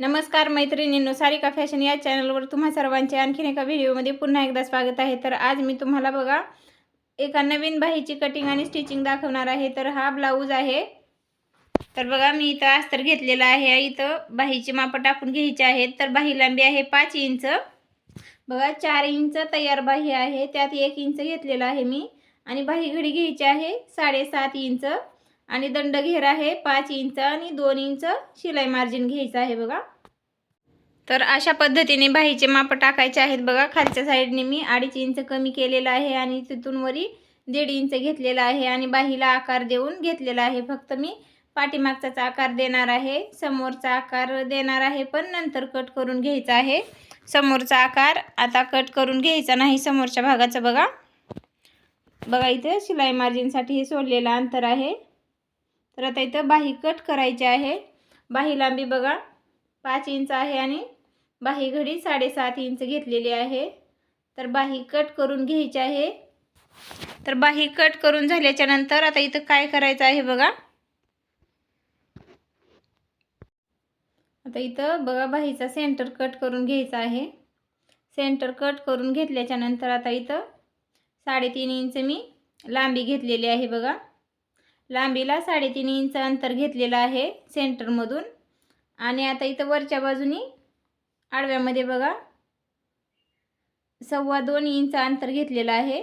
नमस्कार मैत्रिणींनो सारिका फॅशन या चॅनलवर तुम्हा सर्वांचे आणखीन एका व्हिडिओमध्ये पुन्हा एकदा स्वागत आहे. तर आज मी तुम्हाला बघा एका नवीन बाहीची कटिंग आणि स्टिचिंग दाखवणार आहे. तर हा ब्लाऊज आहे. तर बघा मी इथं अस्तर घेतलेला आहे. इथं बाहीची मापं टाकून घ्यायची आहेत. तर बाही लांबी आहे पाच इंच. बघा चार इंच तयार बाही आहे. त्यात एक इंच घेतलेला आहे मी. आणि बाही घडी घ्यायची आहे साडेसात इंच. आणि दंड घेर आहे पाच इंच आणि दोन इंच शिलाई मार्जिन घ्यायचं आहे बघा. तर अशा पद्धतीने बाहीचे माप टाकायचे आहेत बघा. खालच्या साईडने मी अडीच इंच कमी केलेलं आहे आणि तिथून वरी दीड इंच घेतलेला आहे आणि बाहीला आकार देऊन घेतलेला आहे. फक्त मी पाठीमागचाच आकार देणार आहे. समोरचा आकार देणार आहे पण नंतर कट करून घ्यायचा आहे. समोरचा आकार आता कट करून घ्यायचा नाही समोरच्या भागाचं बघा. बघा इथे शिलाई मार्जिनसाठी हे सोडलेलं अंतर आहे. तर आता इथं बाही कट करायची आहे. बाही लांबी बघा पाच इंच आहे आणि बाही घडी साडेसात इंच घेतलेली आहे. तर बाही कट करून घ्यायची आहे. तर बाही कट करून झाल्याच्यानंतर आता इथं काय करायचं आहे बघा. आता इथं बघा बाहीचा सेंटर कट करून घ्यायचा आहे. सेंटर कट करून घेतल्याच्या नंतर आता इथं साडेतीन इंच मी लांबी घेतलेली आहे बघा. लांबीला साडेतीन इंच अंतर घेतलेलं आहे सेंटरमधून आणि आता इथं वरच्या बाजूनी आडव्यामध्ये बघा सव्वा दोन इंच अंतर घेतलेलं आहे.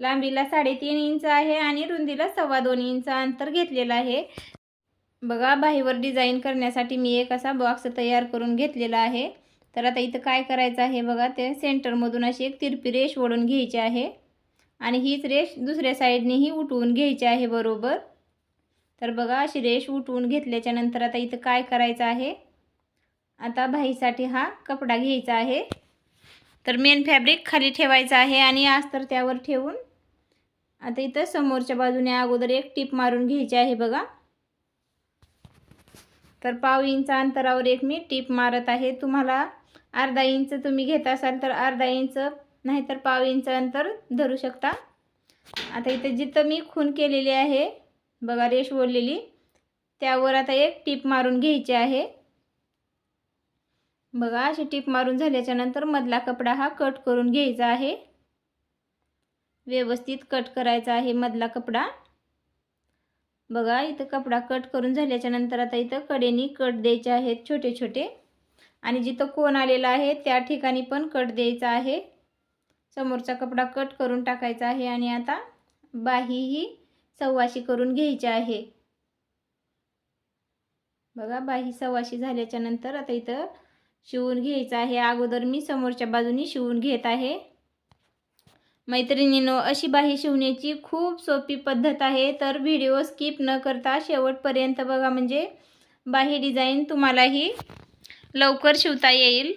लांबीला साडेतीन इंच आहे आणि रुंदीला सव्वा दोन इंच अंतर घेतलेलं आहे. बघा बाहीवर डिझाईन करण्यासाठी मी एक असा बॉक्स तयार करून घेतलेला आहे. तर आता इथं काय करायचं आहे बघा ते सेंटरमधून अशी एक तिरपी रेष ओढून घ्यायची आहे. आणि हीच रेष दुसऱ्या साईडनेही उठवून घ्यायची आहे बरोबर. तर बघा अशी रेष उठवून घेतल्याच्या नंतर आता इथं काय करायचं आहे? आता भाईसाठी हा कपडा घ्यायचा आहे. तर मेन फॅब्रिक खाली ठेवायचं आहे आणि अस्तर त्यावर ठेवून आता इथं समोरच्या बाजूने अगोदर एक टीप मारून घ्यायची आहे बघा. तर पाव इंच अंतरावर एक मी टीप मारत आहे. तुम्हाला अर्धा इंच तुम्ही घेत असाल तर अर्धा इंच नाहीतर पाव इंच अंतर धरू शकता. आता इथं जिथं मी खून केलेली आहे बघा रेष ओढलेली त्यावर आता एक टीप मारून घ्यायची आहे. बघा अशी टीप मारून झाल्याच्यानंतर मधला कपडा हा कट करून घ्यायचा आहे. व्यवस्थित कट करायचा आहे मधला कपडा. बघा इथं कपडा कट करून झाल्याच्यानंतर आता इथं कडेनी कट द्यायचे आहेत छोटे छोटे आणि जिथं कोण आलेला आहे त्या ठिकाणी पण कट द्यायचा आहे. समोरचा कपडा कट करून टाकायचा आहे आणि आता बाही ही सव्वाशी करून घ्यायची आहे. बघा बाही सव्वाशी झाल्याच्यानंतर आता इथं शिवून घ्यायचं आहे. अगोदर मी समोरच्या बाजूनी शिवून घेत आहे. मैत्रिणीनो अशी बाही शिवण्याची खूप सोपी पद्धत आहे. तर व्हिडिओ स्किप न करता शेवटपर्यंत बघा म्हणजे बाही डिझाईन तुम्हालाही लवकर शिवता येईल.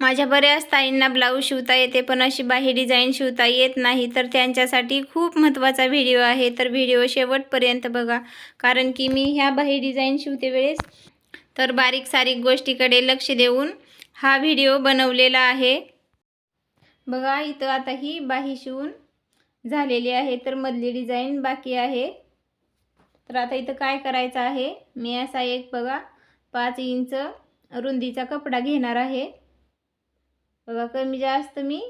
माझ्या बऱ्याच ताईंना ब्लाऊज शिवता येते पण अशी बाही डिझाईन शिवता येत नाही. तर त्यांच्यासाठी खूप महत्त्वाचा व्हिडिओ आहे. तर व्हिडिओ शेवटपर्यंत बघा. कारण की मी ह्या बाही डिझाईन शिवते वेळेस तर बारीक सारीक गोष्टीकडे लक्ष देऊन हा व्हिडिओ बनवलेला आहे. बघा इथं आता ही बाही शिवून झालेली आहे. तर मधली डिझाईन बाकी आहे. तर आता इथं काय करायचं आहे? मी असा एक बघा पाच इंच रुंदीचा कपडा घेणार आहे. बघा कमी जास्त मी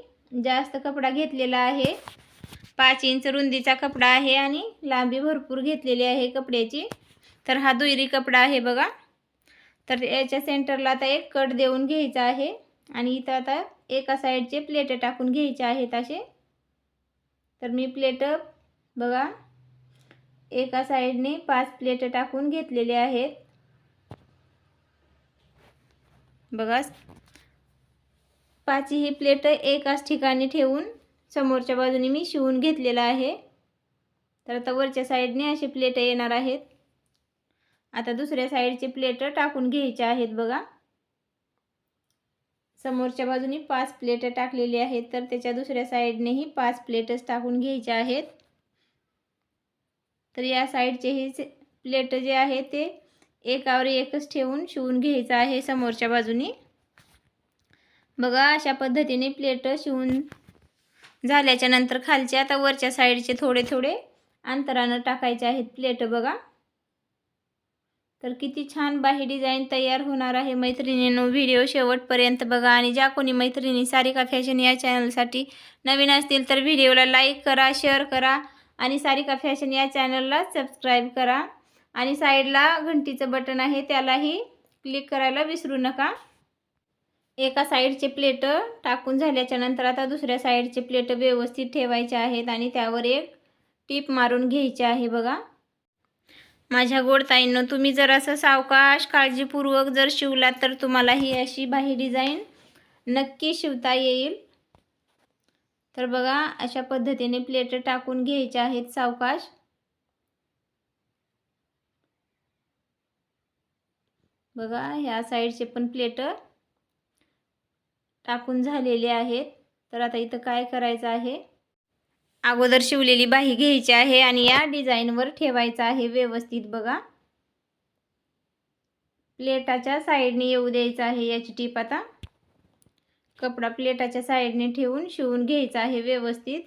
जास्त कपडा घेतलेला आहे. पाच इंच रुंदीचा कपडा आहे आणि लांबी भरपूर घेतलेली आहे कपड्याची. तर हा दुहेरी कपडा आहे बघा. तर याच्या सेंटरला आता एक कट देऊन घ्यायचा आहे आणि इथं आता एका साईडचे प्लेट टाकून घ्यायचे आहेत असे. तर मी प्लेट बघा एका साईडने पाच प्लेट टाकून घेतलेले आहेत. बघा पाचही प्लेट एकाच ठिकाणी ठेवून समोरच्या बाजूने मी शिवून घेतलेला आहे. तर आता वरच्या साईडने असे प्लेट येणार आहेत. आता दुसऱ्या साईडचे प्लेट टाकून घ्यायचे आहेत बघा. समोरच्या बाजूनी पाच प्लेट टाकलेली आहेत तर त्याच्या दुसऱ्या साईडनेही पाच प्लेटच टाकून घ्यायचे आहेत. तर या साईडचे हे प्लेट जे आहे ते एकावर एकच ठेवून शिवून घ्यायचं आहे समोरच्या बाजूनी. बघा अशा पद्धतीने प्लेट शिवून झाल्याच्यानंतर खालचे आता वरच्या साईडचे थोडे थोडे अंतरानं टाकायचे आहेत प्लेट बघा. तर किती छान बाही डिझाईन तयार होणार आहे मैत्रिणींनो. व्हिडिओ शेवटपर्यंत बघा आणि ज्या कोणी मैत्रिणी सारिका फॅशन या चॅनलसाठी नवीन असतील तर व्हिडिओला लाईक करा शेअर करा आणि सारिका फॅशन या चॅनलला सबस्क्राईब करा. आणि साईडला घंटीचं बटन आहे त्यालाही क्लिक करायला विसरू नका. एका साईडचे प्लेट टाकून झाल्याच्यानंतर आता दुसऱ्या साईडचे प्लेट व्यवस्थित ठेवायचे आहेत आणि त्यावर एक टीप मारून घ्यायची आहे बघा. माझ्या गोडताईंनो तुम्ही जर असं सावकाश काळजीपूर्वक जर शिवलात तर तुम्हाला ही अशी बाही डिझाईन नक्की शिवता येईल. तर बघा अशा पद्धतीने प्लेट टाकून घ्यायच्या आहेत सावकाश. बघा ह्या साईडचे पण प्लेट टाकून झालेले आहेत. तर आता इथं काय करायचं आहे? अगोदर शिवलेली बाही घ्यायची आहे आणि या डिझाईनवर ठेवायचं आहे व्यवस्थित बघा. प्लेटाच्या साईडने येऊ द्यायचं आहे याची टीप आता. कपडा प्लेटाच्या साईडने ठेवून शिवून घ्यायचा आहे व्यवस्थित.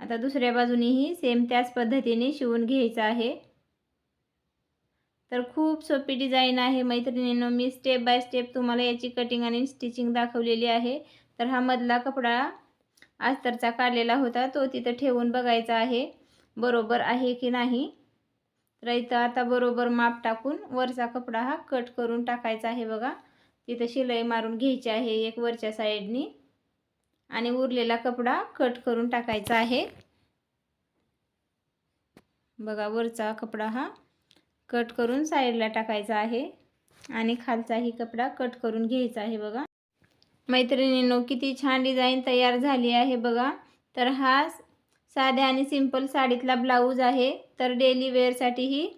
आता दुसऱ्या बाजूनेही सेम त्याच पद्धतीने शिवून घ्यायचं आहे. तर खूप सोपी डिझाईन आहे. मैत्रिणींनो मी स्टेप बाय स्टेप तुम्हाला याची कटिंग आणि स्टिचिंग दाखवलेली आहे. तर हा मधला कपडा अस्तरचा काढलेला होता. तो तिथं ठेवून बघायचा आहे. बरोबर आहे की नाही? तर इथं आता बरोबर माप टाकून वरचा कपडा हा कट करून टाकायचा आहे बघा. तिथं शिलाई मारून घ्यायची आहे एक वरच्या साईडनी आणि उरलेला कपडा कट करून टाकायचा आहे. बघा वरचा कपडा हा कट करून साईडला टाकायचा आहे. आणि खालचाही कपडा कट करून घ्यायचा आहे बघा. मैत्रिणींनो किती छान डिझाईन तयार झाली आहे बघा. तर हा साध्या आणि सिंपल साडीतला ब्लाऊज आहे. तर डेली वेअरसाठीही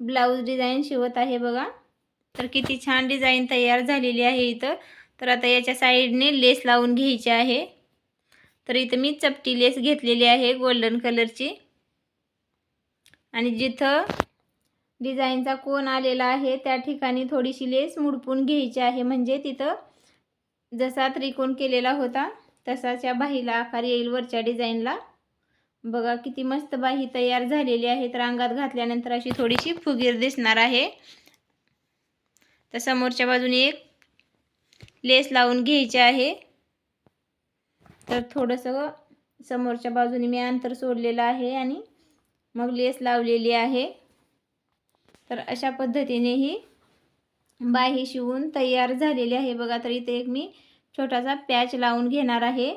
ब्लाऊज डिझाईन शिवत आहे बघा. तर किती छान डिझाईन तयार झालेली आहे इथं. तर आता याच्या साईडने लेस लावून घ्यायची आहे. तर इथं मी चपटी लेस घेतलेली आहे गोल्डन कलरची. आणि जिथं डिझाईनचा कोण आलेला आहे त्या ठिकाणी थोडीशी लेस मुडपून घ्यायची आहे. म्हणजे तिथं जसा त्रिकोण केलेला होता तसाच या बाहीला आकार येईल वरच्या डिझाईनला. बघा किती मस्त बाही तयार झालेली आहे. तर अंगात घातल्यानंतर अशी थोडीशी फुगीर दिसणार आहे. तर समोरच्या बाजूने एक लेस लावून घ्यायची आहे. तर थोडंसं समोरच्या बाजूने मी अंतर सोडलेलं आहे आणि मग लेस लावलेली आहे. तर अशा पद्धतीने ही बाही शिवून तयार झालेली आहे. बघा तर इथे एक मी छोटासा पॅच लावून घेणार आहे.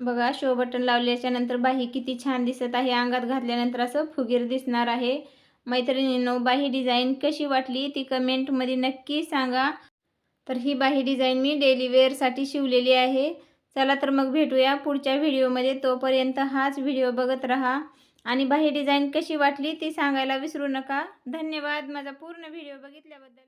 बघा शो बटन लावल्याच्या नंतर बाही किती छान दिसत आहे. अंगात घातल्यानंतर असं फुगीर दिसणार आहे. मैत्रिणींनो बाही डिझाईन कशी वाटली ती कमेंटमध्ये नक्की सांगा. तर ही बाही डिझाईन मी डेली वेअरसाठी शिवलेली आहे. चला तर मग भेटूया पुढच्या व्हिडिओमध्ये. तोपर्यंत हाच व्हिडिओ बघत राहा. आणि बाही डिझाईन कशी वाटली ती सांगायला विसरू नका. धन्यवाद. माझा पूर्ण व्हिडिओ बघितल्याबद्दल.